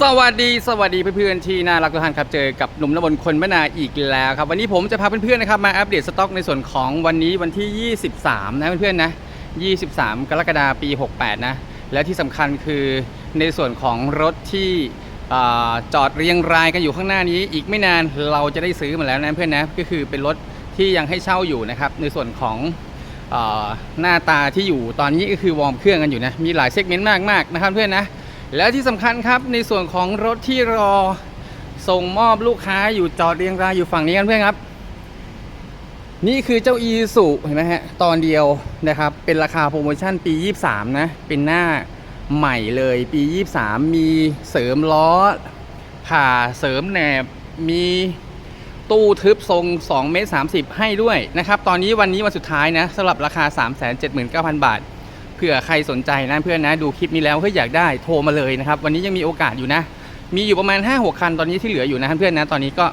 สวัสดีสวัสดีเพื่อนๆที่น่ารักทุกท่านครับเจอกับหนุ่มนบนคนมนาอีกแล้วครับวันนี้ผมจะพาเพื่อนๆนะครับมาอัปเดตสต็อกในส่วนของวันนี้วันที่ 23 นะเพื่อนๆนะ 23 กรกฎาคมปี 68 นะ และที่สำคัญคือในส่วนของรถที่อจอดเรียงรายกันอยู่ข้างหน้านี้ อีกไม่นานเราจะได้ซื้อมาแล้วนะเพื่อนนะก็คือเป็นรถที่ยังให้เช่าอยู่นะครับในส่วนของอหน้าตาที่อยู่ตอนนี้ก็คือวอร์มเครื่องกันอยู่นะมีหลายเซกเมนต์มากๆนะครับเพื่อนนะ แล้วที่สำคัญครับในส่วนของรถที่รอส่งมอบลูกค้าอยู่จอดเรียงรายอยู่ฝั่งนี้กันเพื่อนครับ นี่คือเจ้าอีสุเห็นไหมฮะตอนเดียวนะครับ เป็นราคาโปรโมชั่นปี 23 นะ เป็นหน้าใหม่เลยปี 23 มีเสริมล้อ ผ่าเสริมแหนบมีตู้ทึบทรง2เมตร30 ให้ด้วยนะครับ ตอนนี้วันนี้วันสุดท้ายนะสำหรับราคา 379,000 บาท ผื่อใครสนใจนะเพื่อนนะดูคลิปนี้แล้วเฮ้ยอยากได้โทรมาเลยนะครับ วันนี้ยังมีโอกาสอยู่นะ มีอยู่ประมาณ5-6คันตอนนี้ที่เหลืออยู่นะเพื่อนนะตอนนี้ก็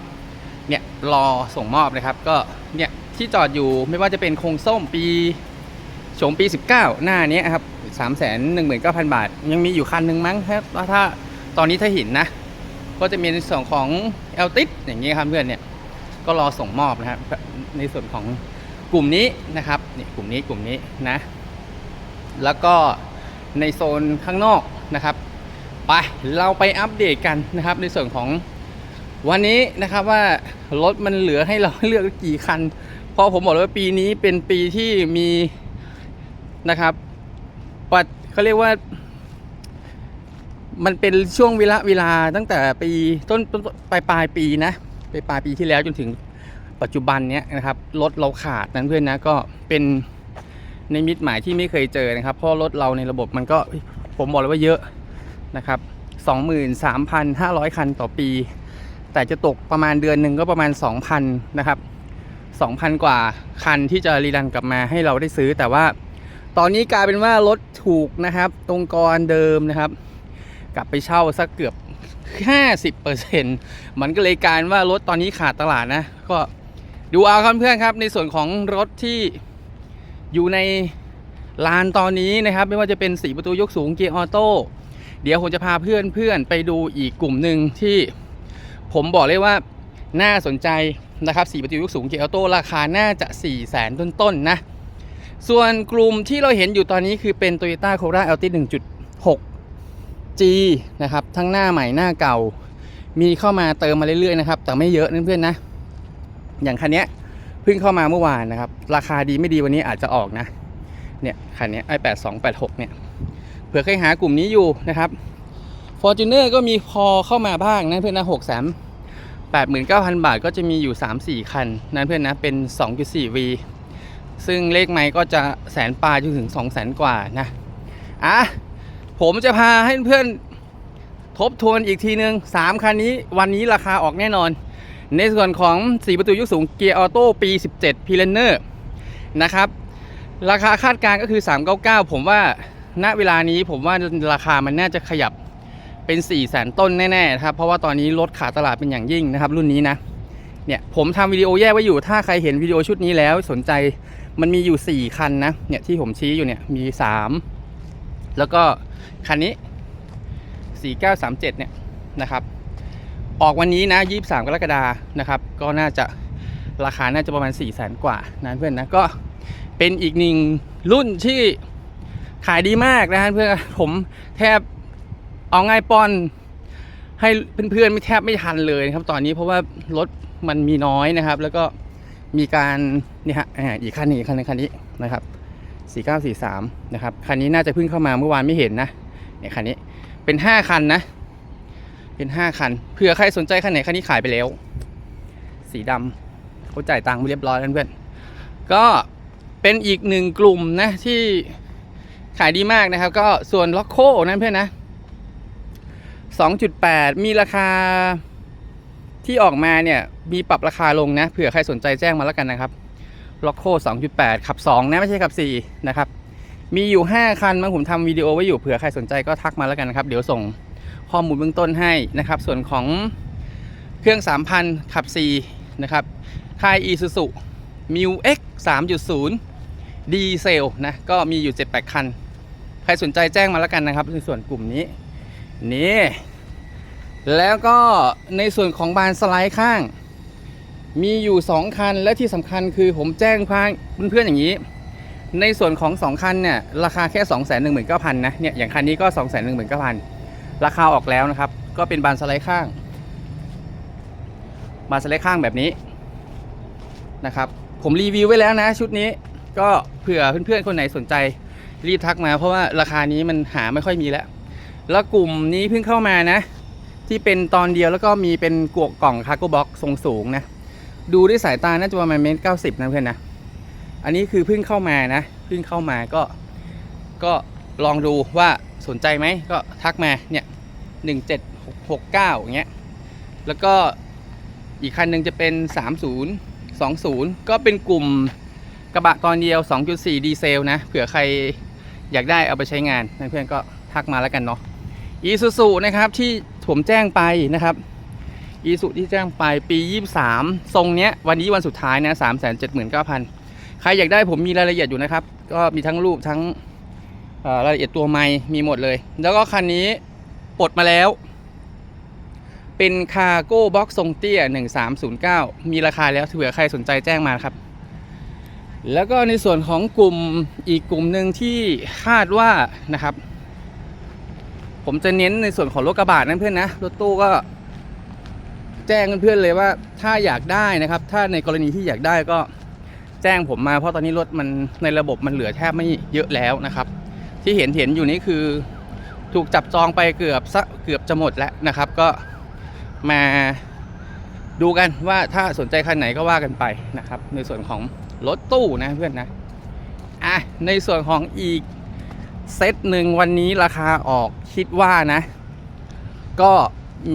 เนี่ยรอส่งมอบนะครับ ก็เนี่ยที่จอดอยู่ไม่ว่าจะเป็นโครงส้มปีโฉมปี 19 หน้านี้ครับ3 1 9 0 0 0บาท ยังมีอยู่คันหนึ่งมั้งครับถ้าตอนนี้ถ้าเห็นนะ ก็จะมีในส่วนของ l อลติอย่างนี้ครับเพื่อนเนี่ยก็รอส่งมอบนะครับในส่วนของกลุ่มนี้นะครับนี่กลุ่มนี้กลุ่มนี้นะ แล้วก็ในโซนข้างนอกนะครับไปเราไปอัปเดตกันนะครับ ในส่วนของวันนี้นะครับว่ารถมันเหลือให้เราเลือกกี่คัน เพราะผมบอกเลยว่าปีนี้เป็นปีที่มีนะครับปัดเขาเรียกว่ามันเป็นช่วงเวลาเวลาตั้งแต่ปีต้นต้นปลายปลายปีนะไปปลายปีที่แล้วจนถึงปัจจุบันเนี้ยนะครับรถเราขาดนั้นเพื่อนนะก็เป็น ในมิตหมายที่ไม่เคยเจอนะครับเพราะรถเราในระบบมันก็ผมบอกเลยว่าเยอะนะครับ 23,500 คันต่อปี แต่จะตกประมาณเดือนหนึ่งก็ประมาณ 2,000 นะครับ 2,000 กว่าคันที่จะรีดันกลับมาให้เราได้ซื้อ แต่ว่าตอนนี้กลายเป็นว่ารถถูกนะครับตรงกรเดิมนะครับ กลับไปเช่าสักเกือบ 50%มันก็เลยกลายว่ารถตอนนี้ขาดตลาดนะ ก็ดูเอาครับเพื่อนครับ ในส่วนของรถที่ อยู่ในลานตอนนี้นะครับ ไม่ว่าจะเป็นสีประตูยกสูงเกียร์ออโต้เดี๋ยวผมจะพาเพื่อนเพื่อนไปดูอีกกลุ่มหนึ่งที่ผมบอกเลยว่าน่าสนใจนะครับสีประตูยกสูงเกียร์ออโต้ราคาน่าจะ 4 0 0แสนต้นๆนะส่วนกลุ่มที่เราเห็นอยู่ตอนนี้คือเป็น Toyota Corolla LT 1.6 G นะครับ ทั้งหน้าใหม่หน้าเก่า มีเข้ามาเติมมาเรื่อยๆนะครับ แต่ไม่เยอะนะเพื่อนนะ อย่างคันนี้ พิ่งเข้ามาเมื่อวานนะครับ ราคาดีไม่ดีวันนี้อาจจะออกนะ เนี่ยคันนี้ไอแปดสองแปดหกเนี่ยเผื่อใครหากลุ่มนี้อยู่นะครับ f o r t u n e r ก็มีพอเข้ามาบ้างนะเพื่อนนะหกแสนแปดหมื่นเก้าพันบาทก็จะมีอยู่3-4คัน นั้นเพื่อนนะเป็น 2.4V ซึ่งเลขไม้ก็จะแสนปลายจนถึง2แสนกว่านะอะผมจะพาให้เพื่อนทบทวนอีกทีนึง3คันนี้วันนี้ราคาออกแน่นอน ในส่วนของ 4 ประตูยกสูงเกียร์ออโต้ปี 17 p l a n n e r นะครับ ราคาคาดการก็คือ 399 ผมว่าณเวลานี้ผมว่าราคามันน่าจะขยับเป็น 4 0 0แสนต้นแน่ๆครับ เพราะว่าตอนนี้รถขาดตลาดเป็นอย่างยิ่งนะครับ รุ่นนี้นะ เนี่ยผมทำวิดีโอแยกไว้อยู่ ถ้าใครเห็นวิดีโอชุดนี้แล้วสนใจมันมีอยู่ 4 คันนะ เนี่ยที่ผมชี้อยู่เนี่ยมี 3 แล้วก็คันนี้ 4937 เนี่ยนะครับ ออกวันนี้นะ 23 กรกฎานะครับ ก็น่าจะราคาน่าจะประมาณ 4 0 0แสนกว่านะเพื่อนนะ ก็เป็นอีกหนึ่งรุ่นที่ขายดีมากนะเพื่อนผมแทบเอาง่ายปอนให้เพื่อนๆไม่แทบไม่ทันเลยนะครับ ตอนนี้เพราะว่ารถมันมีน้อยนะครับ แล้วก็มีการนี่ฮะอีกคันนึงอีกคันนึงคันนี้นะครับ 4943 นะครับ คันนี้น่าจะเพิ่งเข้ามาเมื่อวานไม่เห็นนะเนี่ยคันนี้เป็น 5 คันนะ เป็น 5 คันเผื่อใครสนใจคันไหนคันนี้ขายไปแล้ว สีดำเขาจ่ายตังค์เรียบร้อยแล้วเพื่อนก็เป็นอีกหนึ่งกลุ่มนะที่ขายดีมากนะครับ ก็ส่วนล็อกโคนั้นเพื่อนนะ 2.8 มีราคาที่ออกมาเนี่ยมีปรับราคาลงนะเผื่อใครสนใจแจ้งมาแล้วกันนะครับล็อกโค2.8 ขับ 2 นะไม่ใช่ขับ 4 นะครับ มีอยู่ 5 คันมั้งผมทำวิดีโอไว้อยู่เผื่อใครสนใจก็ทักมาแล้วกันนะครับ เดี๋ยวส่ง ข้อมูลเบื้องต้นให้นะครับ ส่วนของเครื่อง 3,000 ขับ 4 นะครับ ค่าย Isuzu m u X 3.0 ดีเซลนะ ก็มีอยู่ 7-8 คัน ใครสนใจแจ้งมาแล้วกันนะครับ ในส่วนกลุ่มนี้ นี่ แล้วก็ในส่วนของบานสไลด์ข้าง มีอยู่ 2 คัน และที่สำคัญคือผมแจ้งเพื่อนๆอย่างนี้ในส่วนของ 2 คันเนี่ย ราคาแค่ 2 1 9 0 0 0นะเนี่ยอย่างคันนี้ก็ 2 1 9 0 0 0 ราคาออกแล้วนะครับ ก็เป็นบานสไลด์ข้าง บานสไลด์ข้างแบบนี้นะครับ ผมรีวิวไว้แล้วนะ ชุดนี้ก็เผื่อเพื่อนๆคนไหนสนใจรีบทักมา เพราะว่าราคานี้มันหาไม่ค่อยมีแล้ว แล้วกลุ่มนี้เพิ่งเข้ามานะ ที่เป็นตอนเดียวแล้วก็มีเป็นกวกกล่องคาร์โกบ็อกทรงสูงนะดูด้วยสายตาน่าจะประมาณเมตรเก้าสิบนะเพื่อนนะอันนี้คือเพิ่งเข้ามานะเพิ่งเข้ามาก็ก็ลองดูว่า สนใจไหมก็ทักมาเนี่ยหนึ่งเจ็ดหกเก้าอย่างเงี้ยแล้วก็อีกคันหนึ่งจะเป็น 30 20 ก็เป็นกลุ่มกระบะตอนเดียว 2.4 ดีเซลนะ เผื่อใครอยากได้เอาไปใช้งานเพื่อนๆก็ทักมาแล้วกันเนาะอีซูซูนะครับที่ผมแจ้งไปนะครับอีสุที่แจ้งไปปี 23 ทรงเนี้ยวันนี้วันสุดท้ายนะ 3 7 9 0 0 0 ใครอยากได้ผมมีรายละเอียดอยู่นะครับ ก็มีทั้งรูปทั้ง รายละเอียดตัวไม้มีหมดเลย แล้วก็คันนี้ปลดมาแล้ว เป็นคาร์โก้บ็อกทรงเตี้ย 1309 มีราคาแล้วเผื่อใครสนใจแจ้งมาครับ แล้วก็ในส่วนของกลุ่มอีกกลุ่มหนึ่งที่คาดว่านะครับ ผมจะเน้นในส่วนของรถกระบะนั่นเพื่อนนะ รถตู้ก็แจ้งเพื่อนเลยว่าถ้าอยากได้นะครับ ถ้าในกรณีที่อยากได้ก็แจ้งผมมาเพราะตอนนี้รถมันในระบบมันเหลือแทบไม่เยอะแล้วนะครับ ที่เห็นเห็นอยู่นี้คือถูกจับจองไปเกือบสักเกือบจะหมดแล้วนะครับ ก็มาดูกันว่าถ้าสนใจคันไหนก็ว่ากันไปนะครับ ในส่วนของรถตู้นะเพื่อนนะอะในส่วนของอีกเซตหนึ่งวันนี้ราคาออกคิดว่านะ ก็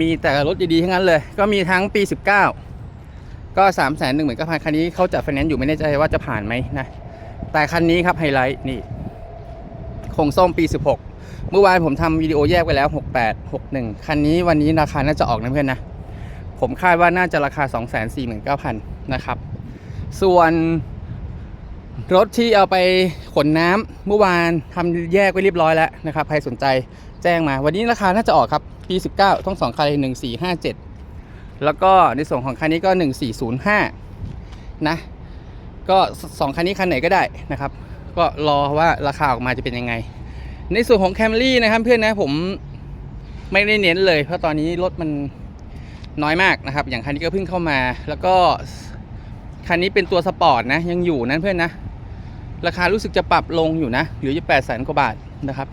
มีแต่รถดีๆทั้งนั้นเลย ก็มีทั้งปี 19 ก็3 1 1 0 0 0คันนี้เขาจะไฟแนนซ์อยู่ไม่แน่ใจว่าจะผ่านไหมนะ แต่คันนี้ครับไฮไลท์นี่ คงส้มปี 16 เมื่อวานผมทำวิดีโอแยกไปแล้ว 68 61 คันนี้วันนี้ราคาน่าจะออกนะเพื่อนนะ ผมคาดว่าน่าจะราคา 249,000 นะครับ ส่วนรถที่เอาไปขนน้ำเมื่อวานทำแยกไว้เรียบร้อยแล้วนะครับใครสนใจแจ้งมา วันนี้ราคาน่าจะออกครับปี19ทั้งสองคันเลย1457 แล้วก็ในส่วนของคันนี้ก็ 1405 นะ ก็สองคันนี้คันไหนก็ได้นะครับ ก็รอว่าราคาออกมาจะเป็นยังไง ในส่วนของ Camry นะครับเพื่อนนะผมไม่ได้เน้นเลย เพราะตอนนี้รถมันน้อยมากนะครับ อย่างคันนี้ก็เพิ่งเข้ามา แล้วก็คันนี้เป็นตัวสปอร์ตนะ ยังอยู่นะเพื่อนนะ ราคารู้สึกจะปรับลงอยู่นะเหลืออยู่แปดแสนกว่าบาทนะครับ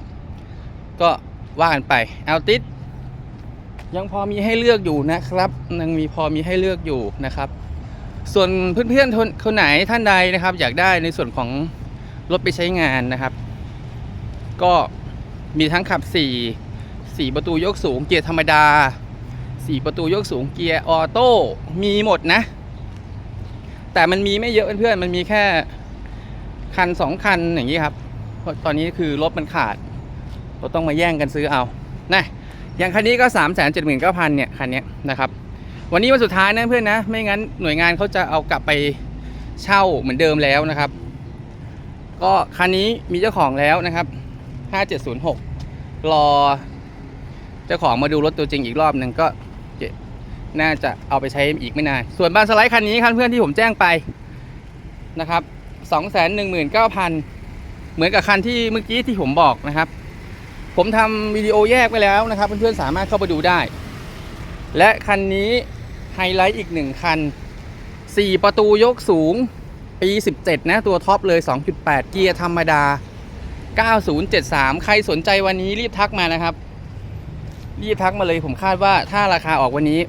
ก็ว่ากันไปเอาติดยังพอมีให้เลือกอยู่นะครับ ยังมีพอมีให้เลือกอยู่นะครับ ส่วนเพื่อนๆคนคนไหนท่านใดนะครับ อยากได้ในส่วนของ รถไปใช้งานนะครับ ก็มีทั้งขับ 4 4 ประตูยกสูงเกียร์ธรรมดา 4 ประตูยกสูงเกียร์ออโต้มีหมดนะ แต่มันมีไม่เยอะเพื่อนๆมันมีแค่คันสองคันอย่างนี้ครับเพราะตอนนี้คือรถมันขาดเราต้องมาแย่งกันซื้อเอานะอย่างคันนี้ก็ 3 7 9 0 0 0เนี่ยคันนี้นะครับ วันนี้วันสุดท้ายนะเพื่อนนะ ไม่งั้นหน่วยงานเขาจะเอากลับไปเช่าเหมือนเดิมแล้วนะครับ ก็คันนี้มีเจ้าของแล้วนะครับ 5706 รอ เจ้าของมาดูรถตัวจริงอีกรอบหนึ่งก็เจน่าจะเอาไปใช้อีกไม่นาน ส่วนบ้านสไลด์คันนี้คันเพื่อนที่ผมแจ้งไปนะครับ219,000 เหมือนกับคันที่เมื่อกี้ที่ผมบอกนะครับ ผมทำวิดีโอแยกไปแล้วนะครับ เพื่อนๆสามารถเข้าไปดูได้ และคันนี้ไฮไลท์อีกหนึ่งคัน 4 ประตูยกสูง ปี 17 นะ ตัวท็อปเลย 2.8 เกียร์ธรรมดา 9073 ใครสนใจวันนี้รีบทักมานะครับ รีบทักมาเลยผมคาดว่าถ้าราคาออกวันนี้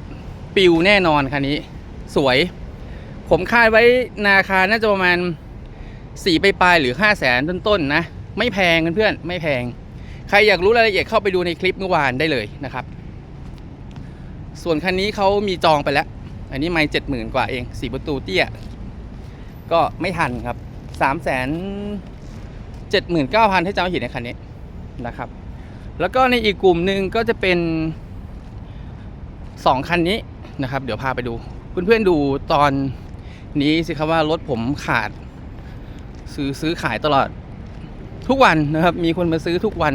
ปิวแน่นอนคันนี้ สวย ผมคาดไว้นาคาน่าจะประมาณ4ไปปลายหรือ5 0 0แสนต้นๆนะ ไม่แพงเพื่อนๆไม่แพง ใครอยากรู้รายละเอียดเข้าไปดูในคลิปเมื่อวานได้เลยนะครับ ส่วนคันนี้เขามีจองไปแล้ว อันนี้ไม่เจ็ดหมื่นกว่าเองสี่ประตูเตี้ย ก็ไม่ทันครับสามแสนเจ็ดหมื่นเก้าพันที่จำไม่ผิดในคันนี้นะครับ แล้วก็ในอีกกลุ่มหนึ่งก็จะเป็นสองคันนี้นะครับ เดี๋ยวพาไปดู เพื่อนๆดูตอนนี้สิครับว่ารถผมขาด ซื้อซื้อขายตลอดทุกวันนะครับ มีคนมาซื้อทุกวัน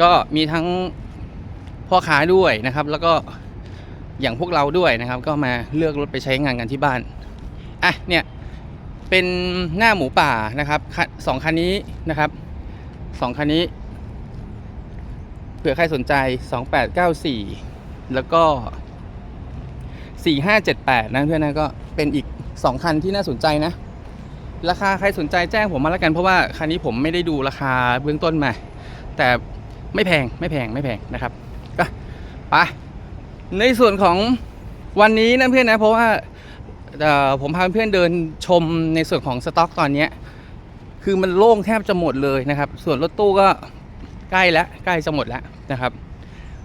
ก็มีทั้งพ่อค้าด้วยนะครับ แล้วก็อย่างพวกเราด้วยนะครับ ก็มาเลือกรถไปใช้งานกันที่บ้านอะเนี่ย เป็นหน้าหมูป่านะครับสองคันนี้นะครับสองคันนี้ เผื่อใครสนใจ 2894 แล้วก็ 4578 นะเพื่อนนะก็เป็นอีก 2 คันที่น่าสนใจนะ ราคาใครสนใจแจ้งผมมาแล้วกันเพราะว่าคันนี้ผมไม่ได้ดูราคาเบื้องต้นมา แต่ไม่แพงไม่แพงไม่แพงนะครับก็ไปในส่วนของวันนี้นะเพื่อนนะเพราะว่า ผมพาเพื่อนเดินชมในส่วนของสต็อกตอนนี้คือมันโล่งแทบจะหมดเลยนะครับ ส่วนรถตู้ก็ใกล้แล้วใกล้จะหมดแล้วนะครับ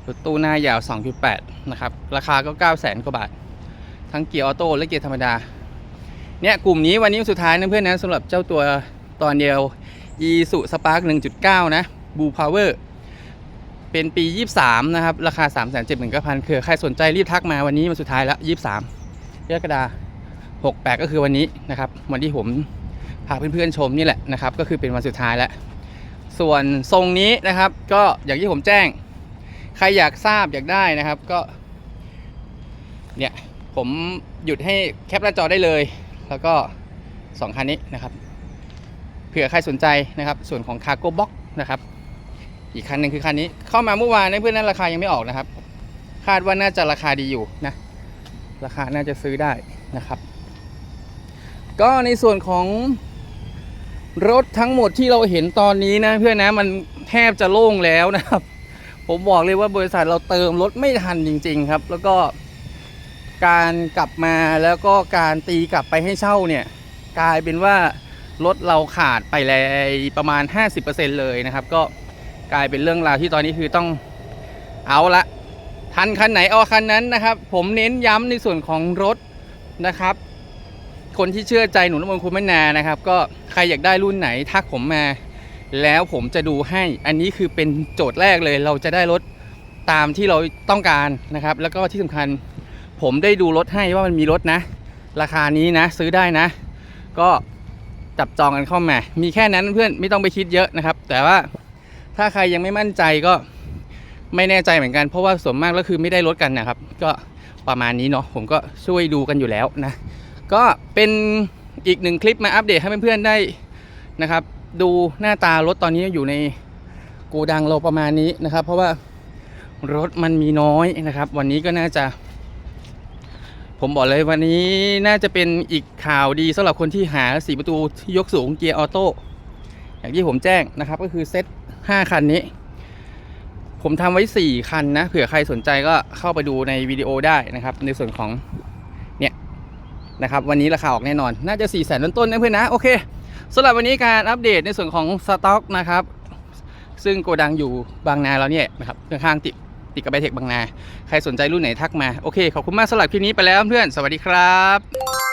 รถตู้หน้ายาว 2.8 นะครับ ราคาก็ 9 0 0 0 0 กว่าบาท ทั้งเกียร์ออโต้และเกียร์ธรรมดา เนี่ยกลุ่มนี้วันนี้สุดท้ายนะเพื่อนนะสำหรับเจ้าตัวตอนเดียว e s u Spark 1.9 นะ Blue Power เป็นปี 23 นะครับ ราคา 3 7 9 0 0 0คือใครสนใจรีบทักมาวันนี้วันสุดท้ายแล้ว 23กรกฎาคม 68 ก็คือวันนี้นะครับ วันที่ผมพาเพื่อนๆชมนี่แหละนะครับ ก็คือเป็นวันสุดท้ายแล้ว ส่วนทรงนี้นะครับ ก็อย่างที่ผมแจ้ง ใครอยากทราบอยากได้นะครับก็ เนี่ยผมหยุดให้แคปหน้าจอได้เลย แล้วก็ 2 คันนี้นะครับ เผื่อใครสนใจนะครับ ส่วนของ Cargo Box นะครับ อีกคันหนึ่งคือคันนี้ เข้ามาเมื่อวานเพื่อนนั้นราคายังไม่ออกนะครับ คาดว่าน่าจะราคาดีอยู่นะ ราคาน่าจะซื้อได้นะครับ ก็ในส่วนของรถทั้งหมดที่เราเห็นตอนนี้นะ เพื่อนนะมันแทบจะโล่งแล้วนะครับ ผมบอกเลยว่าบริษัทเราเติมรถไม่ทันจริง ๆ ครับ แล้วก็การกลับมาแล้วก็การตีกลับไปให้เช่าเนี่ย กลายเป็นว่ารถเราขาดไปเลยประมาณ 50%เลยนะครับ ก็กลายเป็นเรื่องราวที่ตอนนี้คือต้องเอาละทันคันไหนเอาคันนั้นนะครับ ผมเน้นย้ำในส่วนของรถนะครับ คนที่เชื่อใจหนุนมนต์คุณแม่นานะครับ ก็ใครอยากได้รุ่นไหนทักผมมา แล้วผมจะดูให้ อันนี้คือเป็นโจทย์แรกเลย เราจะได้รถตามที่เราต้องการนะครับ แล้วก็ที่สำคัญ ผมได้ดูรถให้ว่ามันมีรถนะ ราคานี้นะ ซื้อได้นะ ก็จับจองกันเข้ามา มีแค่นั้นเพื่อนไม่ต้องไปคิดเยอะนะครับ แต่ว่าถ้าใครยังไม่มั่นใจก็ไม่แน่ใจเหมือนกัน เพราะว่าส่วนมากก็คือไม่ได้รถกันนะครับ ก็ประมาณนี้เนาะผมก็ช่วยดูกันอยู่แล้วนะ ก็เป็นอีกหนึ่งคลิปมาอัปเดตให้เพื่อนๆได้นะครับ ดูหน้าตารถตอนนี้อยู่ในโกดังเราประมาณนี้นะครับ เพราะว่ารถมันมีน้อยนะครับ วันนี้ก็น่าจะ ผมบอกเลยวันนี้น่าจะเป็นอีกข่าวดีสำหรับคนที่หาสีประตูที่ยกสูงเกียร์ออโต้อย่างที่ผมแจ้งนะครับ ก็คือเซ็ต5คันนี้ ผมทำไว้ 4 คันนะ เผื่อใครสนใจก็เข้าไปดูในวิดีโอได้นะครับ ในส่วนของ นะครับวันนี้ราคาออกแน่นอน น่าจะ4ี่แสนต้นๆนะเพื่อนนะโอเคสำหรับวันนี้การอัปเดตในส่วนของสต็อกนะครับซึ่งโกดังอยู่บางนาเราเนี่ยนะครับข้างๆติดติดกับไบเทคบางนา ใครสนใจรุ่นไหนทักมา โอเค ขอบคุณมากสำหรับคลิปนี้ไปแล้วเพื่อน สวัสดีครับ